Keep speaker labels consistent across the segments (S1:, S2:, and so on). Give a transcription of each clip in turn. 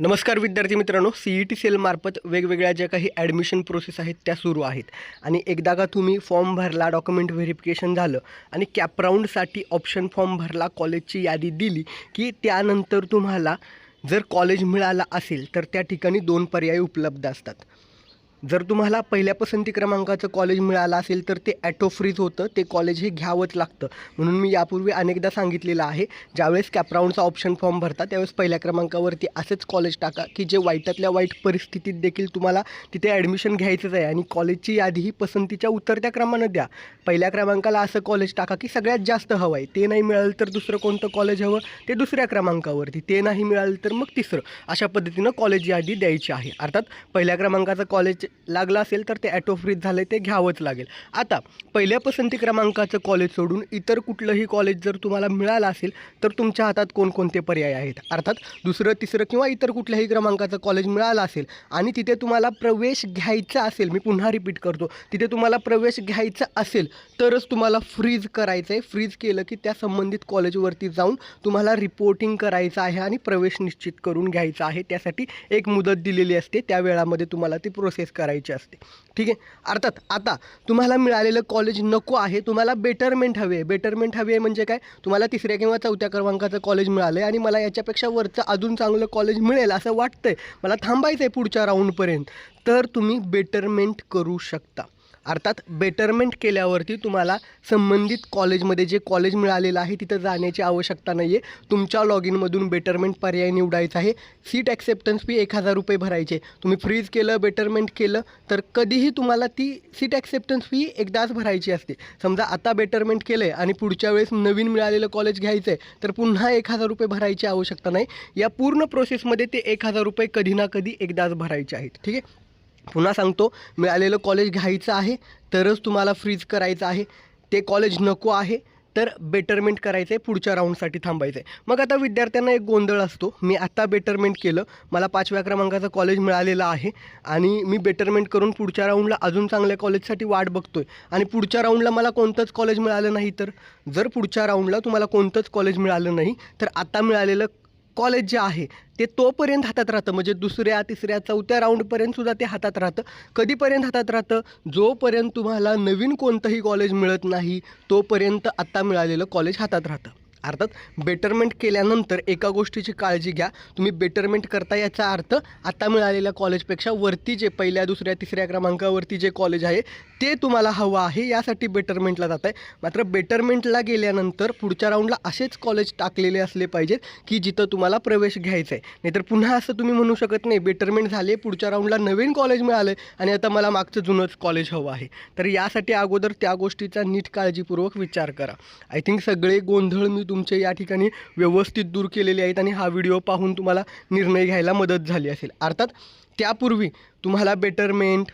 S1: नमस्कार विद्यार्थी मित्रांनो सी ई टी सेलमार्फत वेगवेगळ्या ज्या काही ॲडमिशन प्रोसेस आहेत त्या सुरू आहेत. आणि एकदा का तुम्ही फॉर्म भरला डॉक्युमेंट व्हेरिफिकेशन झालं आणि कॅपराऊंडसाठी ऑप्शन फॉर्म भरला कॉलेजची यादी दिली की त्यानंतर तुम्हाला जर कॉलेज मिळाला असेल तर त्या ठिकाणी दोन पर्याय उपलब्ध असतात. जर तुम्हाला पहिल्या पसंती क्रमांकाचं कॉलेज मिळालं असेल तर ते ॲटो फ्रीज होतं ते कॉलेज हे घ्यावंच लागतं. म्हणून मी यापूर्वी अनेकदा सांगितलेलं आहे ज्यावेळेस कॅपराऊंडचा ऑप्शन फॉर्म भरता त्यावेळेस पहिल्या क्रमांकावरती असेच कॉलेज टाका की जे वाईटातल्या वाईट परिस्थितीत देखील तुम्हाला तिथे ॲडमिशन घ्यायचंच आहे आणि कॉलेजची यादी ही पसंतीच्या उतरत्या क्रमानं द्या. पहिल्या क्रमांकाला असं कॉलेज टाका की सगळ्यात जास्त हवं आहे. ते नाही मिळालं तर दुसरं कोणतं कॉलेज हवं? ते दुसऱ्या क्रमांकावरती. ते नाही मिळालं तर मग तिसरं. अशा पद्धतीनं कॉलेज यादी द्यायची आहे. अर्थात पहिल्या क्रमांकाचं कॉलेज लागलं असेल तर ते ॲटो फ्रीज झालं ते घ्यावंच लागेल. आता पहिल्या पसंती क्रमांकाचं कॉलेज सोडून इतर कुठलंही कॉलेज जर तुम्हाला मिळालं असेल तर तुमच्या हातात कोणकोणते पर्याय आहेत? अर्थात दुसरं तिसरं किंवा इतर कुठल्याही क्रमांकाचं कॉलेज मिळालं असेल आणि तिथे तुम्हाला प्रवेश घ्यायचा असेल मी पुन्हा रिपीट करतो तिथे तुम्हाला प्रवेश घ्यायचा असेल तरच तुम्हाला फ्रीज करायचं आहे फ्रीज केलं की त्या संबंधित कॉलेजवरती जाऊन तुम्हाला रिपोर्टिंग करायचं आहे आणि प्रवेश निश्चित करून घ्यायचा आहे. त्यासाठी एक मुदत दिलेली असते. त्या वेळामध्ये तुम्हाला ती प्रोसेस करायची असते. ठीक आहे? अर्थात आता तुम्हाला मिळालेलं कॉलेज नको आहे तुम्हाला बेटरमेंट हवी आहे. बेटरमेंट हवी आहे म्हणजे काय? तुम्हाला तिसऱ्या किंवा चौथ्या क्रमांकाचं कॉलेज मिळालं आहे आणि मला याच्यापेक्षा वरचं अजून चांगलं कॉलेज मिळेल असं वाटतंय. मला थांबायचं आहे पुढच्या राऊंडपर्यंत तर तुम्ही बेटरमेंट करू शकता. अर्थात बेटरमेंट केल्यावरती तुम्हाला संबंधित कॉलेजमध्ये जे कॉलेज मिळालेलं आहे तिथं जाण्याची आवश्यकता नाही आहे तुमच्या लॉग इनमधून बेटरमेंट पर्याय निवडायचा आहे. सीट ॲक्सेप्टन्स फी एक हजार रुपये भरायचे. तुम्ही फ्रीज केलं बेटरमेंट केलं तर कधीही तुम्हाला ती सीट ॲक्सेप्टन्स फी एकदाच भरायची असते. समजा आता बेटरमेंट केलं आहे आणि पुढच्या वेळेस नवीन मिळालेलं कॉलेज घ्यायचं आहे तर पुन्हा एक हजार रुपये भरायची आवश्यकता नाही. या पूर्ण प्रोसेसमध्ये ते एक हजार रुपये कधी ना कधी एकदाच भरायचे आहेत. ठीक आहे? पुन्हा सांगतो मिळालेलं कॉलेज घ्यायचं आहे तरच तुम्हाला फ्रीज करायचं आहे. ते कॉलेज नको आहे तर बेटरमेंट करायचं आहे पुढच्या राऊंडसाठी थांबायचं आहे मग आता विद्यार्थ्यांना एक गोंधळ असतो. मी आत्ता बेटरमेंट केलं. मला पाचव्या क्रमांकाचं कॉलेज मिळालेलं आहे आणि मी बेटरमेंट करून पुढच्या राऊंडला अजून चांगल्या कॉलेजसाठी वाट बघतो आहे आणि पुढच्या राऊंडला मला कोणतंच कॉलेज मिळालं नाही तर? जर पुढच्या राऊंडला तुम्हाला कोणतंच कॉलेज मिळालं नाही तर आत्ता मिळालेलं कॉलेज जे आहे ते तोपर्यंत हातात राहतं. म्हणजे दुसऱ्या तिसऱ्या चौथ्या राऊंडपर्यंत सुद्धा ते हातात राहतं. कधीपर्यंत हातात राहतं? जोपर्यंत तुम्हाला नवीन कोणतंही कॉलेज मिळत नाही तोपर्यंत आत्ता मिळालेलं कॉलेज हातात राहतं. अर्थात बेटरमेंट केल्यानंतर एका गोष्टीची काळजी घ्या. तुम्ही बेटरमेंट करता याचा अर्थ आता मिळालेल्या कॉलेजपेक्षा वरती जे पहिल्या दुसऱ्या तिसऱ्या क्रमांकावरती जे कॉलेज आहे ते तुम्हाला हवं आहे. यासाठी बेटरमेंटला जात आहे. मात्र बेटरमेंटला गेल्यानंतर पुढच्या राऊंडला असेच कॉलेज टाकलेले असले पाहिजेत की जिथं तुम्हाला प्रवेश घ्यायचा आहे. नाहीतर पुन्हा असं तुम्ही म्हणू शकत नाही बेटरमेंट झाले पुढच्या राऊंडला नवीन कॉलेज मिळालं आहे आणि आता मला मागचं जुनंच कॉलेज हवं आहे. तर यासाठी अगोदर त्या गोष्टीचा नीट काळजीपूर्वक विचार करा. आय थिंक सगळे गोंधळ मी तुमचे या ठिकाणी व्यवस्थित दूर केलेले आहेत आणि हा व्हिडिओ पाहून तुम्हाला निर्णय घ्यायला मदत झाली असेल. अर्थात त्यापूर्वी तुम्हाला बेटरमेंट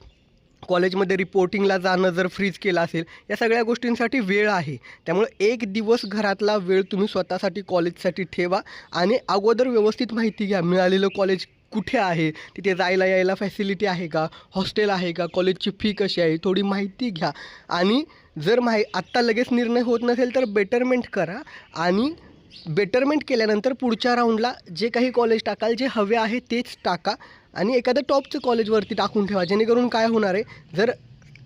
S1: कॉलेजमध्ये रिपोर्टिंगला जाणं जर फ्रीज केलं असेल या सगळ्या गोष्टींसाठी वेळ आहे. त्यामुळे एक दिवस घरातला वेळ तुम्ही स्वतःसाठी कॉलेजसाठी ठेवा आणि अगोदर व्यवस्थित माहिती घ्या. मिळालेलं कॉलेज कुठे आहे? तिथे जायला यायला फॅसिलिटी आहे का? हॉस्टेल आहे का? कॉलेजची फी कशी आहे? थोडी माहिती घ्या. आणि जर माहि आत्ता लगेच निर्णय होत नसेल तर बेटरमेंट करा. आणि बेटरमेंट केल्यानंतर पुढच्या राऊंडला जे काही कॉलेज टाकाल जे हवे आहे तेच टाका. आणि एखादं टॉपचं कॉलेजवरती टाकून ठेवा. जेणेकरून काय होणार आहे? जर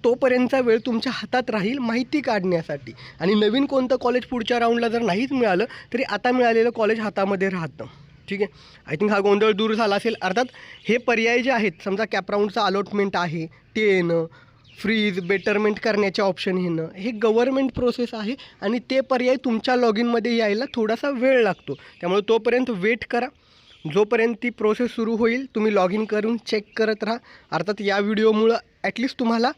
S1: तोपर्यंतचा वेळ तुमच्या हातात राहील माहिती काढण्यासाठी. आणि नवीन कोणतं कॉलेज पुढच्या राऊंडला जर नाहीच मिळालं तरी आता मिळालेलं कॉलेज हातामध्ये राहतं. ठीक आहे? आय थिंक हा गोंधळ दूर झाला असेल. अर्थात हे पर्याय जे आहेत समजा कॅपराऊंडचं अलॉटमेंट आहे ते येणं फ्रीज बेटरमेंट करण्याचे ऑप्शन येणं हे गव्हर्मेंट प्रोसेस आहे आणि ते पर्याय तुमच्या लॉग इनमध्ये यायला थोडासा वेळ लागतो. त्यामुळे तोपर्यंत वेट करा. जोपर्यंत ती प्रोसेस सुरू होईल तुम्ही लॉग इन करून चेक करत राहा. अर्थात या व्हिडिओमुळं ॲटलिस्ट तुम्हाला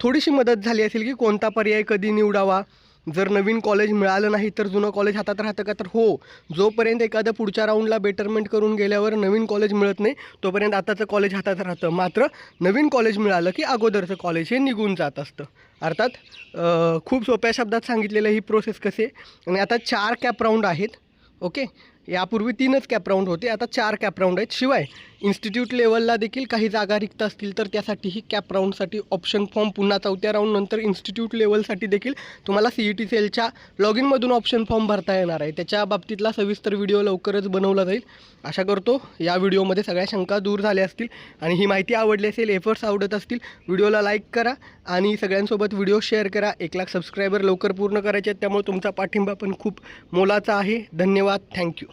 S1: थोडीशी मदत झाली असेल की कोणता पर्याय कधी निवडावा. जर नवीन कॉलेज मिळालं नाही तर जुनं कॉलेज हातात राहतं का? तर हो. जोपर्यंत एखादं पुढच्या राऊंडला बेटरमेंट करून गेल्यावर नवीन कॉलेज मिळत नाही तोपर्यंत आताचं कॉलेज हातात राहतं. मात्र नवीन कॉलेज मिळालं की अगोदरचं कॉलेज हे निघून जात असतं. अर्थात खूप सोप्या शब्दात सांगितलेलं ही प्रोसेस कसे आणि आता चार कॅप राऊंड आहेत ओके यापूर्वी तीनच कॅप राऊंड होते आता चार कॅप राऊंड आहेत. शिवाय इन्स्टिट्यूट लेवलला देखील काही जागा रिक्त असतील तर त्यासाठीही कॅप राऊंडसाठी ऑप्शन फॉर्म पुन्हा चौथ्या राऊंडनंतर इन्स्टिट्यूट लेवलसाठी देखील तुम्हाला सी ई टी सेलच्या लॉग इनमधून ऑप्शन फॉर्म भरता येणार आहे. त्याच्या बाबतीतला सविस्तर व्हिडिओ लवकरच बनवला जाईल. आशा करतो या व्हिडिओमध्ये सगळ्या शंका दूर झाल्या असतील आणि ही माहिती आवडली असेल एफर्ट्स आवडत असतील व्हिडिओला लाईक करा आणि सगळ्यांसोबत व्हिडिओ शेअर करा. एक लाख सबस्क्रायबर लवकर पूर्ण करायचे आहेत त्यामुळे तुमचा पाठिंबा पण खूप मोलाचा आहे. धन्यवाद. थँक्यू